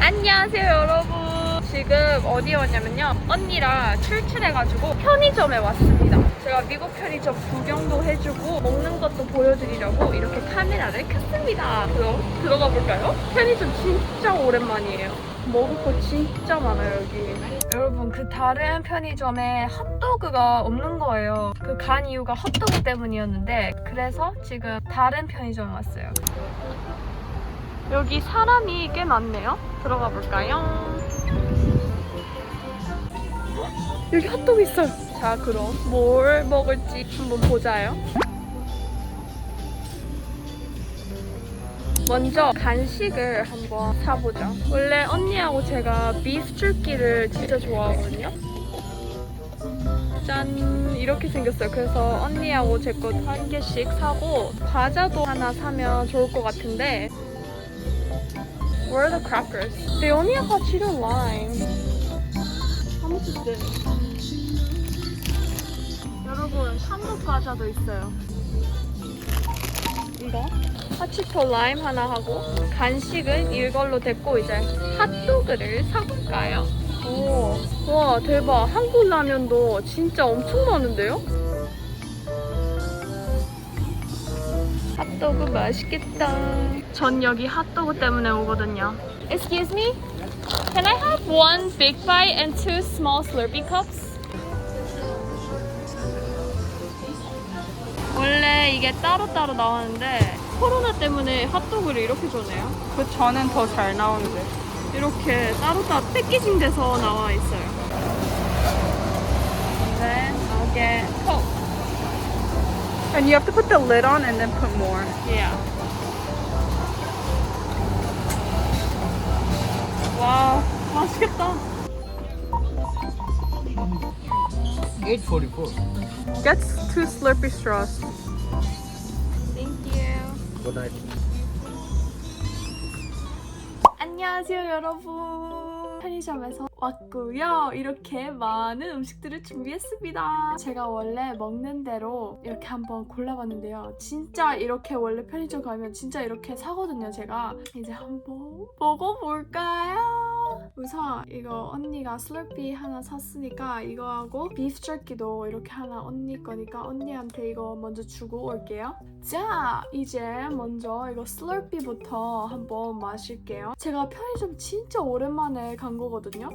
안녕하세요 여러분. 지금 어디에 왔냐면요. 언니랑 출출해가지고 편의점에 왔습니다. 제가 미국 편의점 구경도 해주고 먹는 것도 보여드리려고 이렇게 카메라를 켰습니다. 그럼 들어가 볼까요? 편의점 진짜 오랜만이에요. 먹을 거 진짜 많아요 여기. 여러분 그 다른 편의점에 핫도그가 없는 거예요. 그 간 이유가 핫도그 때문이었는데 그래서 지금 다른 편의점에 왔어요 여기 사람이 꽤 많네요. 들어가 볼까요? 여기 핫도그 있어요. 자, 그럼 뭘 먹을지 한번 보자요. 먼저 간식을 한번 사보자. 원래 언니하고 제가 비프 줄기를 진짜 좋아하거든요. 짠 이렇게 생겼어요. 그래서 언니하고 제 것 한 개씩 사고 과자도 하나 사면 좋을 것 같은데 Where are the crackers? They only have hot Cheeto lime. How much is this? 여러분, 한국 과자도 있어요. 이거 핫치토 라임 하나 하고 간식은 이걸로 됐고 이제 핫도그를 사볼까요? 오, 와 대박! 한국 라면도 진짜 엄청 많은데요? 핫도그 맛있겠다. 전 여기 핫도그 때문에 오거든요. Excuse me? Can I have one big bite and two small Slurpee cups? 원래 이게 따로따로 나왔는데 코로나 때문에 핫도그를 이렇게 주네요. 그 전엔 더잘 나오는데. 이렇게 따로따로 패키징 돼서 나와 있어요. Coke. And you have to put the lid on and then put more. Yeah. 와, 맛있겠다. 844. Gets two Slurpee straws. Thank you. Good night. 안녕하세요, 여러분. 편의점에서 왔고요. 이렇게 많은 음식들을 준비했습니다. 제가 원래 먹는 대로 이렇게 한번 골라봤는데요. 진짜 이렇게 원래 편의점 가면 진짜 이렇게 사거든요, 제가. 이제 한번 먹어볼까요? 우선 이거 언니가 슬러피 하나 샀으니까 이거하고 비프 jerky도 이렇게 하나 언니 거니까 언니한테 이거 먼저 주고 올게요. 자, 이제 먼저 이거 슬러피부터 한번 마실게요. 제가 편의점 진짜 오랜만에 간 거거든요.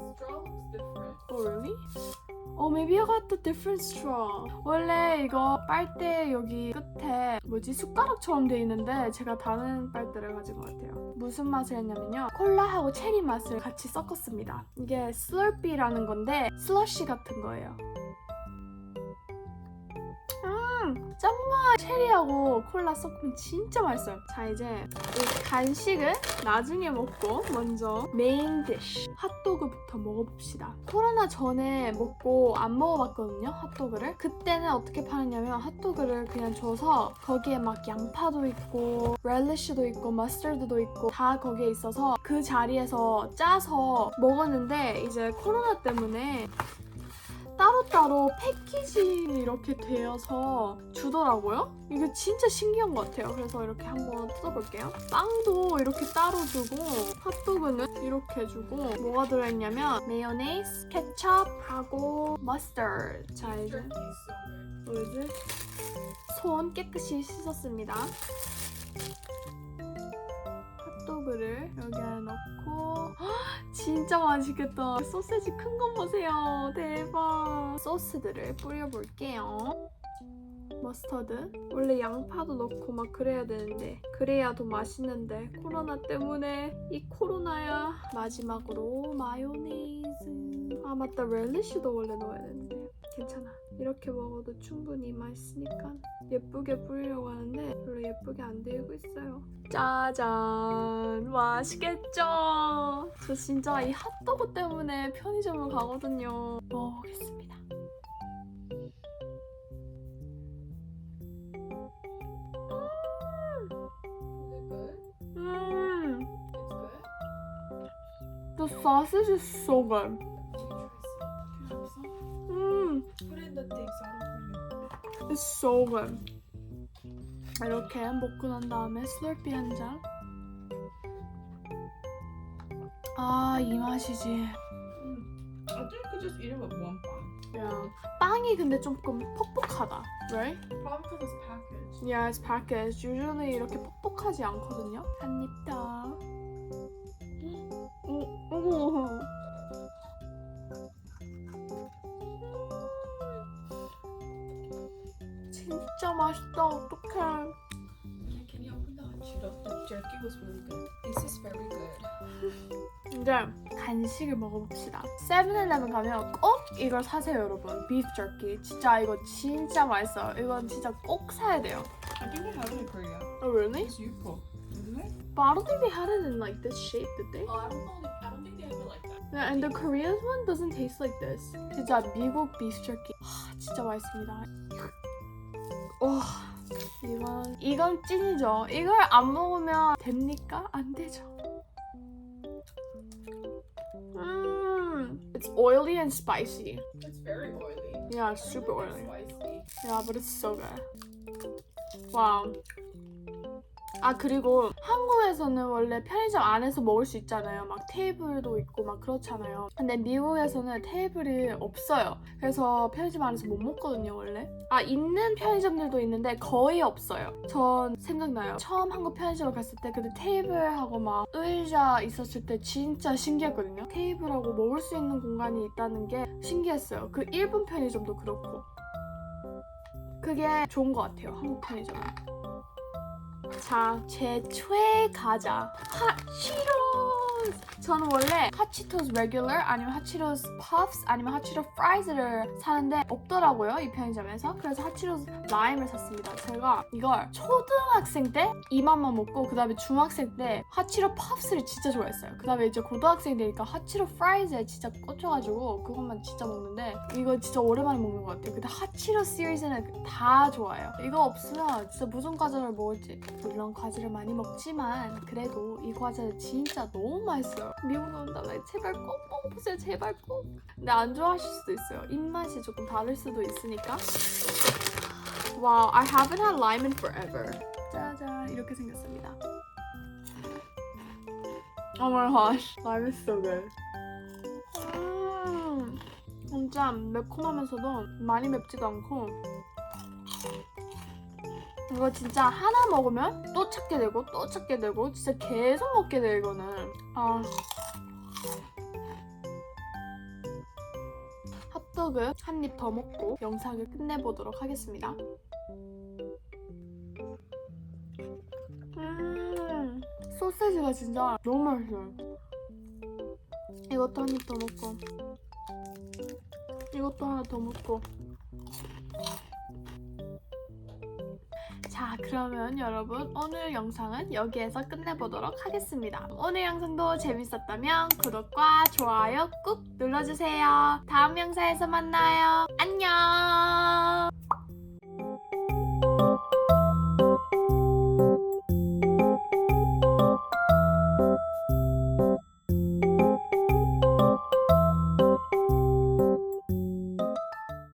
Oh, really? Oh, maybe I got the different straw. 원래 이거 빨대 여기 끝에 뭐지 숟가락처럼 돼 있는데 제가 다른 빨대를 가진 것 같아요. 무슨 맛을 했냐면요. 콜라하고 체리 맛을 같이 섞었습니다. 이게 슬러피라는 건데 슬러시 같은 거예요. 정말 체리하고 콜라 섞으면 진짜 맛있어요. 자 이제 이 간식은 나중에 먹고 먼저 메인 디쉬 핫도그부터 먹어봅시다. 코로나 전에 먹고 안 먹어봤거든요 핫도그를. 그때는 어떻게 파느냐면 핫도그를 그냥 줘서 거기에 막 양파도 있고 렐리쉬도 있고 머스터드도 있고 다 거기에 있어서 그 자리에서 짜서 먹었는데 이제 코로나 때문에 따로따로 패키징이 이렇게 되어서 주더라고요. 이게 진짜 신기한 것 같아요. 그래서 이렇게 한번 뜯어볼게요. 빵도 이렇게 따로 주고 핫도그는 이렇게 주고 뭐가 들어있냐면 메요네즈, 케첩하고 머스터드. 자 이제 뭐지? 손 깨끗이 씻었습니다. 핫도그를 여기 안에 넣고 헉, 진짜 맛있겠다. 소세지 큰 거 보세요. 대박. 소스들을 뿌려볼게요. 머스터드. 원래 양파도 넣고 막 그래야 되는데 그래야 더 맛있는데 코로나 때문에 이 코로나야. 마지막으로 마요네즈. 아 맞다 렐리쉬도 원래 넣어야 되는데 괜찮아. 이렇게 먹어도 충분히 맛있으니까 예쁘게 뿌리려고 하는데 별로 예쁘게 안 되고 있어요. 짜잔 맛있겠죠? 저 진짜 이 핫도그 때문에 편의점을 가거든요. 먹어보겠습니다. 음, the sausage is so good. It's so good. 이렇게 먹고 난 다음에 슬러피 한 잔. 아 이 맛이지. I think could just eat it with one bite. 야 빵이 근데 조금 퍽퍽하다, right? Probably because it's packaged. Yeah, it's packaged. Usually 이렇게 퍽퍽하지 않거든요. 한 입 더. 오, 오. 진짜 맛있다. 어떡해. Can you open the Cheetos? The jerky was really good. This is very good. 이제 간식을 먹어봅시다. 세븐일레븐 가면 꼭 이걸 사세요, 여러분. 비프 저키. 진짜 이거 진짜 맛있어요. 이건 진짜 꼭 사야 돼요. I think they have it in Korea. Oh, really? It's useful, isn't it? But I don't think they had it in like this shape, did they? Oh, I don't know. I don't think they have it like that. Yeah, and the Korean one doesn't taste like this. 진짜 미국 비프 jerky. 하, 진짜 맛있습니다. 와, 이건 이건 찐이죠. 이걸 안 먹으면 됩니까? 안 되죠. 음, it's oily and spicy. It's very oily. Yeah, it's super oily. Spicy. Yeah, but it's so good. 와우. 아 그리고 한국에서는 원래 편의점 안에서 먹을 수 있잖아요. 막 테이블도 있고 막 그렇잖아요. 근데 미국에서는 테이블이 없어요. 그래서 편의점 안에서 못 먹거든요, 원래. 아 있는 편의점들도 있는데 거의 없어요. 전 생각나요. 처음 한국 편의점 갔을 때 그때 테이블하고 막 의자 있었을 때 진짜 신기했거든요. 테이블하고 먹을 수 있는 공간이 있다는 게 신기했어요. 그 일본 편의점도 그렇고. 그게 좋은 것 같아요. 한국 편의점은. 자, 제 최애 과자. 핫치로 스. 저는 원래 핫치토스 레귤러 아니면 핫치토스 퍼프스 아니면 핫치토스 프라이즈를 사는데 없더라고요 이 편의점에서. 그래서 핫치토스 라임을 샀습니다. 제가 이걸 초등학생 때 이만만 먹고 그 다음에 중학생 때 핫치토 퍼프스를 진짜 좋아했어요. 그 다음에 이제 고등학생 되니까 핫치토 프라이즈에 진짜 꽂혀가지고 그것만 진짜 먹는데 이거 진짜 오랜만에 먹는 것 같아요. 근데 핫치토 시리즈는 다 좋아요. 이거 없으면 진짜 무슨 과자를 먹을지 물론 과자를 많이 먹지만 그래도 이 과자는 진짜 너무 맛 있어요. 미국 온다면 제발 꼭 먹어보세요. 제발 꼭. 근데 안 좋아하실 수도 있어요. 입맛이 조금 다를 수도 있으니까. 와우, I haven't had lime in forever. 짜잔, 이렇게 생겼습니다. Oh my gosh, lime is so good. 음, 진짜 매콤하면서도 많이 맵지도 않고 이거 진짜 하나 먹으면 또 찾게 되고 또 찾게 되고 진짜 계속 먹게 돼 이거는. 아. 핫도그 한 입 더 먹고 영상을 끝내보도록 하겠습니다. 음 소세지가 진짜 너무 맛있어요. 이것도 한 입 더 먹고 이것도 하나 더 먹고 자, 그러면 여러분 오늘 영상은 여기에서 끝내보도록 하겠습니다. 오늘 영상도 재밌었다면 구독과 좋아요 꾹 눌러주세요. 다음 영상에서 만나요. 안녕!